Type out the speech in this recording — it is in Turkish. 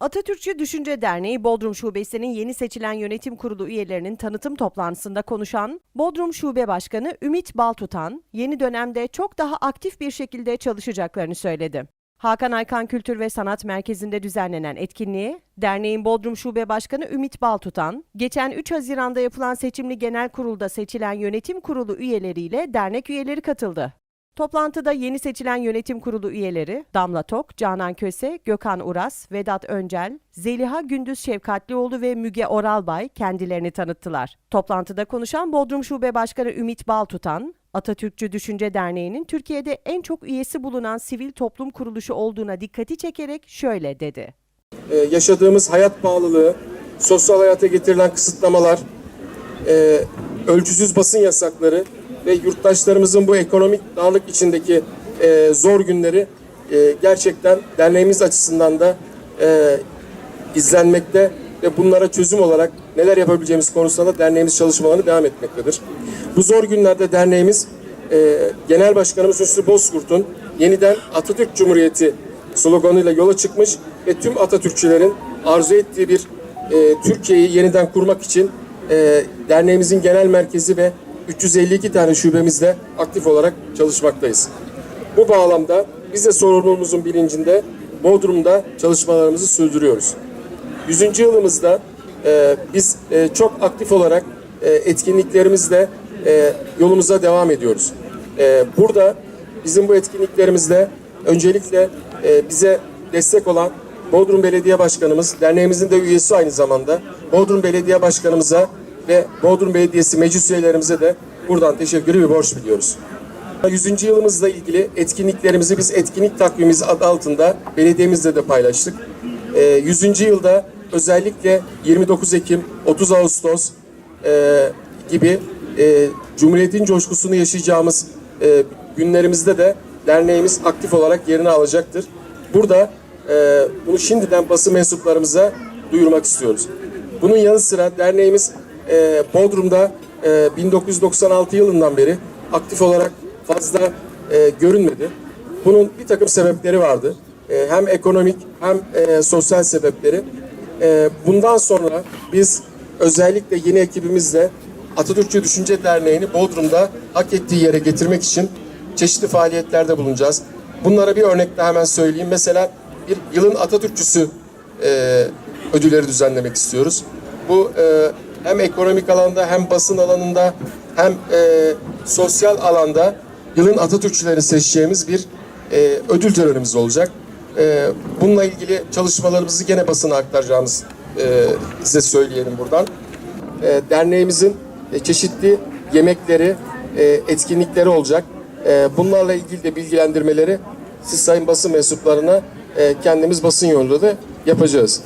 Atatürkçü Düşünce Derneği Bodrum Şubesi'nin yeni seçilen yönetim kurulu üyelerinin tanıtım toplantısında konuşan Bodrum Şube Başkanı Ümit Baltutan, yeni dönemde çok daha aktif bir şekilde çalışacaklarını söyledi. Hakan Aykan Kültür ve Sanat Merkezi'nde düzenlenen etkinliğe, derneğin Bodrum Şube Başkanı Ümit Baltutan, geçen 3 Haziran'da yapılan seçimli genel kurulda seçilen yönetim kurulu üyeleriyle dernek üyeleri katıldı. Toplantıda yeni seçilen yönetim kurulu üyeleri Damla Tok, Canan Köse, Gökhan Uras, Vedat Öncel, Zeliha Gündüz Şevkatlioğlu ve Müge Oralbay kendilerini tanıttılar. Toplantıda konuşan Bodrum Şube Başkanı Ümit Baltutan, Atatürkçü Düşünce Derneği'nin Türkiye'de en çok üyesi bulunan sivil toplum kuruluşu olduğuna dikkati çekerek şöyle dedi. Ee, yaşadığımız hayat pahalılığı, sosyal hayata getirilen kısıtlamalar, e, ölçüsüz basın yasakları ve yurttaşlarımızın bu ekonomik darlık içindeki e, zor günleri e, gerçekten derneğimiz açısından da e, izlenmekte ve bunlara çözüm olarak neler yapabileceğimiz konusunda da derneğimiz çalışmalarını devam etmektedir. Bu zor günlerde derneğimiz e, Genel Başkanımız Hüsnü Bozkurt'un yeniden Atatürk Cumhuriyeti sloganıyla yola çıkmış ve tüm Atatürkçülerin arzu ettiği bir e, Türkiye'yi yeniden kurmak için e, derneğimizin genel merkezi ve 352 tane şubemizde aktif olarak çalışmaktayız. Bu bağlamda biz de sorumluluğumuzun bilincinde Bodrum'da çalışmalarımızı sürdürüyoruz. 100. yılımızda e, biz e, çok aktif olarak e, etkinliklerimizle e, yolumuza devam ediyoruz. E, burada bizim bu etkinliklerimizde öncelikle e, bize destek olan Bodrum Belediye Başkanımız, derneğimizin de üyesi aynı zamanda Bodrum Belediye Başkanımıza ve Bodrum Belediyesi meclis üyelerimize de buradan teşekkürü ve borç biliyoruz. 100. yılımızla ilgili etkinliklerimizi biz etkinlik takvimimiz adı altında belediyemizle de paylaştık. Ee, 100. yılda özellikle 29 Ekim, 30 Ağustos e, gibi e, Cumhuriyet'in coşkusunu yaşayacağımız e, günlerimizde de derneğimiz aktif olarak yerini alacaktır. Burada bunu şimdiden basın mensuplarımıza duyurmak istiyoruz. Bunun yanı sıra derneğimiz e, Bodrum'da e, 1996 yılından beri aktif olarak fazla e, görünmedi. Bunun bir takım sebepleri vardı. E, hem ekonomik hem e, sosyal sebepleri. E, bundan sonra biz özellikle yeni ekibimizle Atatürkçü Düşünce Derneği'ni Bodrum'da hak ettiği yere getirmek için çeşitli faaliyetlerde bulunacağız. Bunlara bir örnek daha hemen söyleyeyim. Mesela bir yılın Atatürkçüsü e, ödülleri düzenlemek istiyoruz. Bu e, hem ekonomik alanda hem basın alanında hem e, sosyal alanda yılın Atatürkçülerini seçeceğimiz bir e, ödül törenimiz olacak. E, bununla ilgili çalışmalarımızı gene basına aktaracağımız e, size söyleyelim buradan. E, derneğimizin e, çeşitli yemekleri, e, etkinlikleri olacak. E, bunlarla ilgili de bilgilendirmeleri siz sayın basın mensuplarına e, kendimiz basın yoluyla da yapacağız.